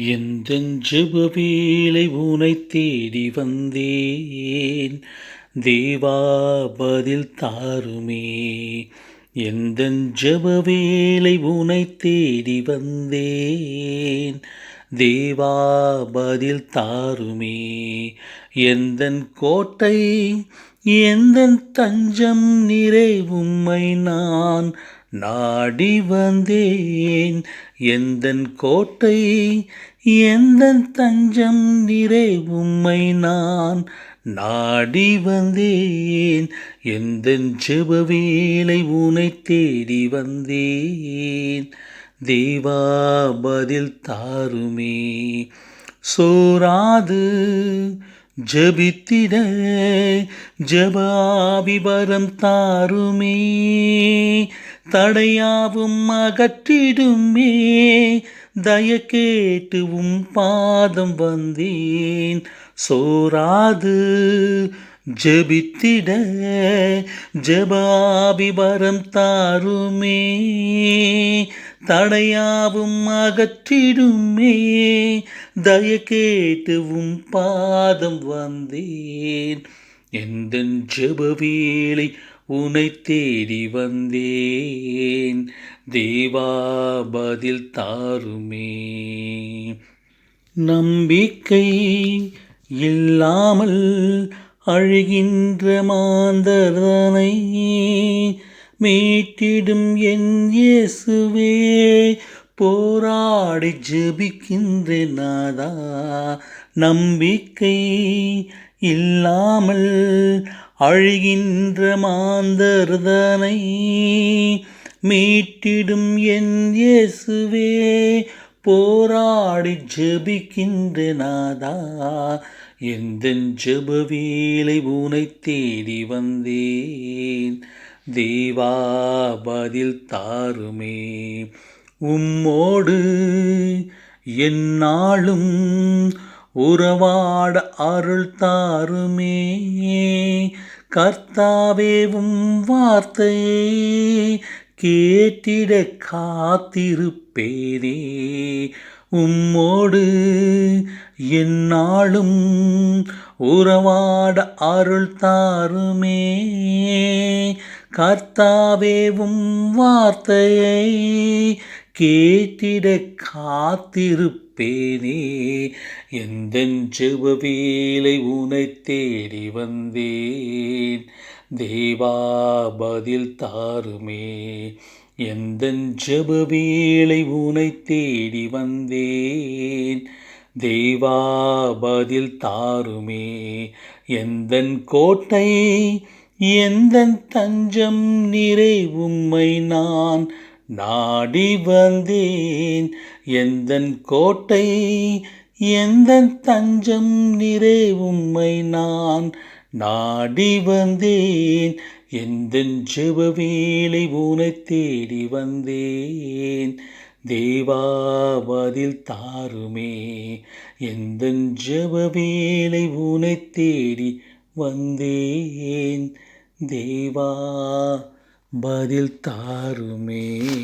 எந்தன் ஜெபவேளை உனை தேடி வந்தேன்? தேவா பதில் தாருமே. எந்தன் ஜெபவேளை உனை தேடி வந்தேன்? தேவா பதில் தாருமே. எந்தன் கோட்டை எந்தன் தஞ்சம் நிறைவும்மை நான் நாடி வந்தேன். எந்த கோட்டை எந்த தஞ்சம் நிறை உம்மை நான் நாடி வந்தேன். எந்த செபவேலை உனை தேடி வந்தேன். தேவா பதில் தாருமே. சோராது ஜபித்திட ஜபாபிபரம் தாருமே. தடையாவும் அகற்றிடுமே. தயக்கேட்டு உம் பாதம் வந்தேன். சோராது ஜபித்திட ஜபாபிபரம் தாருமே. தடையாவும் அகற்றிடுமே. தயக்கேட்டு உம் பாதம் வந்தேன். எந்த ஜபவேளை உனை தேடி வந்தேன். தேவா பதில் தாருமே. நம்பிக்கை இல்லாமல் அழுகின்ற மாந்தரனை மீட்டிடும் என் இயேசுவே. போராடி ஜெபிக்கின்ற நாதா. நம்பிக்கை இல்லாமல் அழிகின்ற மாந்தர்தனை மீட்டிடும் என் இயேசுவே போராடி ஜெபிக்கின்ற நாதா எந்த ஜெபவேளை உனை தேடி வந்தேன்? தேவா பதில் தாருமே. உம்மோடு என்னாலும் உறவாட அருள் தாருமே. கர்த்தாவேவும் வார்த்தையே கேட்டிட காத்திருப்பேனே. உம்மோடு என்னாலும் உறவாட அருள் தாருமே. கர்த்தாவேவும் வார்த்தையை கேட்டிட காத்திருப்பேனே. எந்த செவவேலை உனை தேடி வந்தேன். தேவா பதில் தாருமே. எந்த ஜெபவேளை உனை தேடி வந்தேன். தேவா பதில் தாருமே. எந்தன் கோட்டை எந்த தஞ்சம் நிறை உம்மை நான் நாடி வந்தேன். எந்த கோட்டை எந்த தஞ்சம் நிறை உம்மை நான் நாடி வந்தேன். எந்த ஜெபவேளை உனை தேடி வந்தேன். தேவாவதில் தாருமே. எந்த ஜெபவேளை உனை தேடி வந்தேன். தேவா பதில் தாருமே.